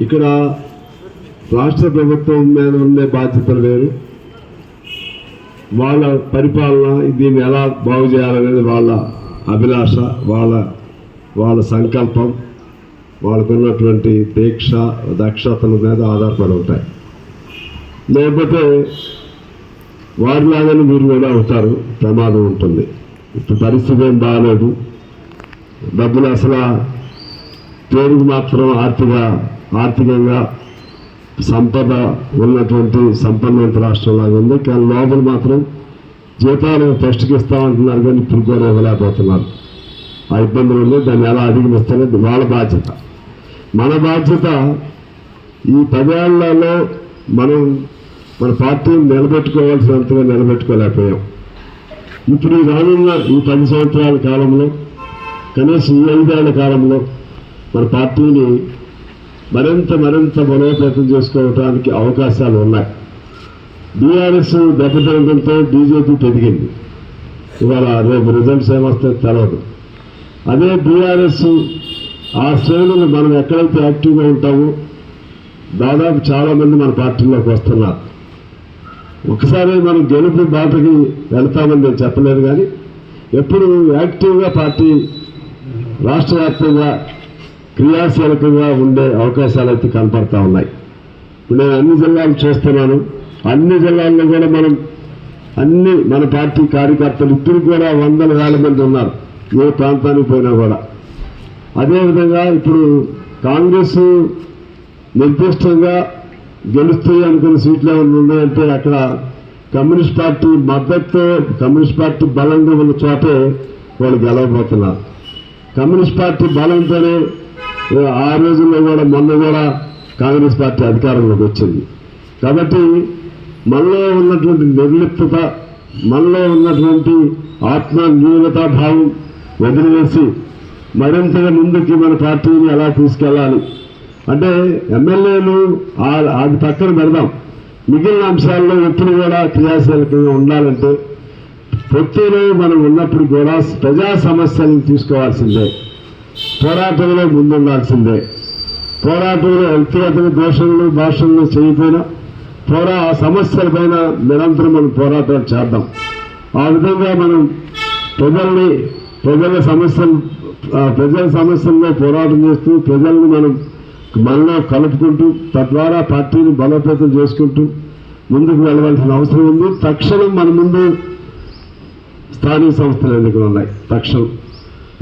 ఇక్కడ రాష్ట్ర ప్రభుత్వం మీద ఉండే బాధ్యతలు వేరు. వాళ్ళ పరిపాలన దీన్ని ఎలా బాగు చేయాలనేది వాళ్ళ అభిలాష వాళ్ళ వాళ్ళ సంకల్పం వాళ్ళకున్నటువంటి దీక్ష దక్షతల మీద ఆధారపడి ఉంటాయి. లేకపోతే వారిలాగానే మీరు కూడా అవుతారు ప్రమాదం ఉంటుంది. ఇప్పుడు పరిస్థితి ఏం బాగాలేదు. డబ్బులు అసలు పేరుకు మాత్రం ఆర్థిక ఆర్థికంగా సంపద ఉన్నటువంటి సంపన్నత రాష్ట్రం లాగా ఉంది. కానీ లోపల మాత్రం జీతాలు ఫస్ట్కి ఇస్తామంటున్నారు కానీ ఇప్పుడు కూడా ఇవ్వలేకపోతున్నారు. ఆ ఇబ్బందులు ఉంది దాన్ని ఎలా అధిగమిస్తారో వాళ్ళ బాధ్యత. మన బాధ్యత ఈ పదేళ్ళలో మనం మన పార్టీని నిలబెట్టుకోవాల్సినంతగా నిలబెట్టుకోలేకపోయాం. ఇప్పుడు ఈ రానున్న ఈ పది సంవత్సరాల కాలంలో కనీసం ఈ ఐదేళ్ళ కాలంలో మన పార్టీని మరింత మరింత బలోపేతం చేసుకోవడానికి అవకాశాలు ఉన్నాయి. బీఆర్ఎస్ దెబ్బతినడంతో బీజేపీ పెరిగింది. ఇవాళ రేపు రిజల్ట్స్ ఏమొస్తాయో తెలవదు. అదే బీఆర్ఎస్ ఆ శ్రేణులు మనం ఎక్కడైతే యాక్టివ్గా ఉంటామో దాదాపు చాలామంది మన పార్టీలోకి వస్తున్నారు. ఒకసారి మనం గెలుపు బాటకి వెళ్తామని నేను చెప్పలేదు కానీ ఎప్పుడు యాక్టివ్గా పార్టీ రాష్ట్ర వ్యాప్తంగా క్రియాశీలకంగా ఉండే అవకాశాలు అయితే కనపడతా ఉన్నాయి. ఇప్పుడు నేను అన్ని జిల్లాలు చూస్తున్నాను. అన్ని జిల్లాల్లో కూడా మనం అన్ని మన పార్టీ కార్యకర్తలు ఇప్పుడు కూడా వందల వేల మంది ఉన్నారు. ఏ ప్రాంతానికి పోయినా కూడా. అదేవిధంగా ఇప్పుడు కాంగ్రెస్ నిర్దిష్టంగా గెలుస్తాయి అనుకున్న సీట్లు ఏమైనా ఉన్నాయంటే అక్కడ కమ్యూనిస్ట్ పార్టీ మద్దతు కమ్యూనిస్ట్ పార్టీ బలంగా ఉన్న చోటే వాళ్ళు గెలవబోతున్నారు. కమ్యూనిస్ట్ పార్టీ బలంతోనే ఆ రోజుల్లో కూడా మొన్న కూడా కాంగ్రెస్ పార్టీ అధికారంలోకి వచ్చింది. కాబట్టి మనలో ఉన్నటువంటి నిర్లిప్తత మనలో ఉన్నటువంటి ఆత్మన్యూనతా భావం వదిలివేసి మరింతగా ముందుకి మన పార్టీని ఎలా తీసుకెళ్ళాలి? అంటే ఎమ్మెల్యేలు ఆ- అది పక్కన పెడదాం. మిగిలిన అంశాల్లో ఎప్పుడు కూడా క్రియాశీలకంగా ఉండాలంటే పొత్తులో మనం ఉన్నప్పుడు కూడా ప్రజా సమస్యలను తీసుకోవాల్సిందే. పోరాటంలో ముందుండాల్సిందే. పోరాటంలో వ్యక్తిగత దోషణలు భాషల్లో చేయకపోయినా పోరా ఆ సమస్యలపైన నిరంతరం మనం పోరాటాలు చేద్దాం. ఆ విధంగా మనం ప్రజల్ని ప్రజల సమస్యలు ప్రజల సమస్యల్లో పోరాటం చేస్తూ ప్రజల్ని మనం మనలో కలుపుకుంటూ తద్వారా పార్టీని బలోపేతం చేసుకుంటూ ముందుకు వెళ్ళవలసిన అవసరం ఉంది. తక్షణం మన ముందు స్థానిక సంస్థలు ఎన్నికలు ఉన్నాయి? తక్షణం.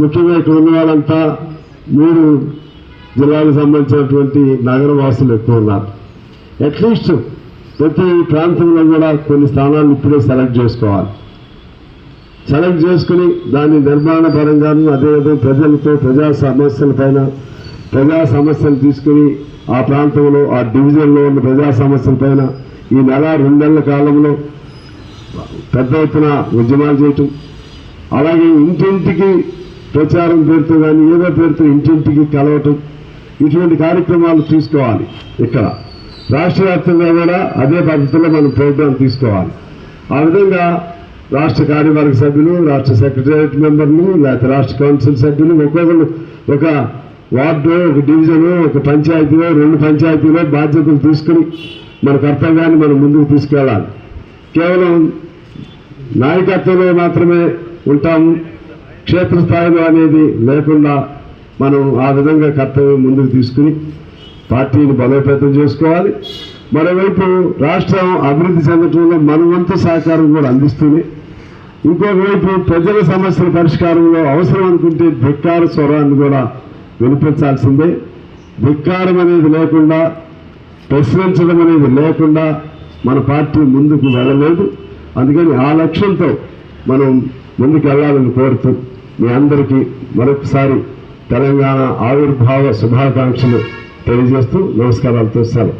ముఖ్యంగా ఇక్కడ ఉన్న వాళ్ళంతా మీరు జిల్లాలకు సంబంధించినటువంటి నగరవాసులు ఎక్కువ ఉన్నారు. అట్లీస్ట్ ప్రతి ప్రాంతంలో కూడా కొన్ని స్థానాలు ఇప్పుడే సెలెక్ట్ చేసుకోవాలి. సెలెక్ట్ చేసుకుని దాని నిర్మాణ పరంగాను అదేవిధంగా ప్రజలతో ప్రజా సమస్యల పైన ప్రజా సమస్యలు తీసుకుని ఆ ప్రాంతంలో ఆ డివిజన్లో ఉన్న ప్రజా సమస్యల పైన ఈ నెల రెండేళ్ళ కాలంలో పెద్ద ఎత్తున ఉద్యమాలు చేయటం. అలాగే ఇంటింటికి ప్రచారం పేరుతో కానీ ఏదో పేరుతో ఇంటింటికి కలవటం ఇటువంటి కార్యక్రమాలు తీసుకోవాలి ఇక్కడ. రాష్ట్ర వ్యాప్తంగా కూడా అదే పద్ధతిలో మనం ప్రోగ్రాం తీసుకోవాలి. ఆ విధంగా రాష్ట్ర కార్యవర్గ సభ్యులు రాష్ట్ర సెక్రటరియట్ మెంబర్లు లేకపోతే రాష్ట్ర కౌన్సిల్ సభ్యులు ఒక్కొక్కరు ఒక వార్డు ఒక డివిజను ఒక పంచాయతీలో రెండు పంచాయతీలో బాధ్యతలు తీసుకుని మన కర్తవ్యాన్ని మనం ముందుకు తీసుకెళ్ళాలి. కేవలం నాయకత్వంలో మాత్రమే ఉంటాము. క్షేత్రస్థాయిలో అనేది లేకుండా మనం ఆ విధంగా కర్తవ్యం ముందుకు తీసుకుని పార్టీని బలోపేతం చేసుకోవాలి. మరోవైపు రాష్ట్రం అభివృద్ధి చెందడంలో మన వంతు సహకారం కూడా అందిస్తుంది. ఇంకోవైపు ప్రజల సమస్యల పరిష్కారంలో అవసరం అనుకుంటే ధిక్కార స్వరాన్ని కూడా వినిపించాల్సిందే. ధిక్కారం అనేది లేకుండా ప్రశ్నించడం అనేది లేకుండా మన పార్టీ ముందుకు వెళ్ళలేదు. అందుకని ఆ లక్ష్యంతో మనం ముందుకు వెళ్ళాలని కోరుతూ మీ అందరికీ మరొకసారి తెలంగాణ ఆవిర్భావ శుభాకాంక్షలు తెలియజేస్తూ నమస్కారాలు సెలవు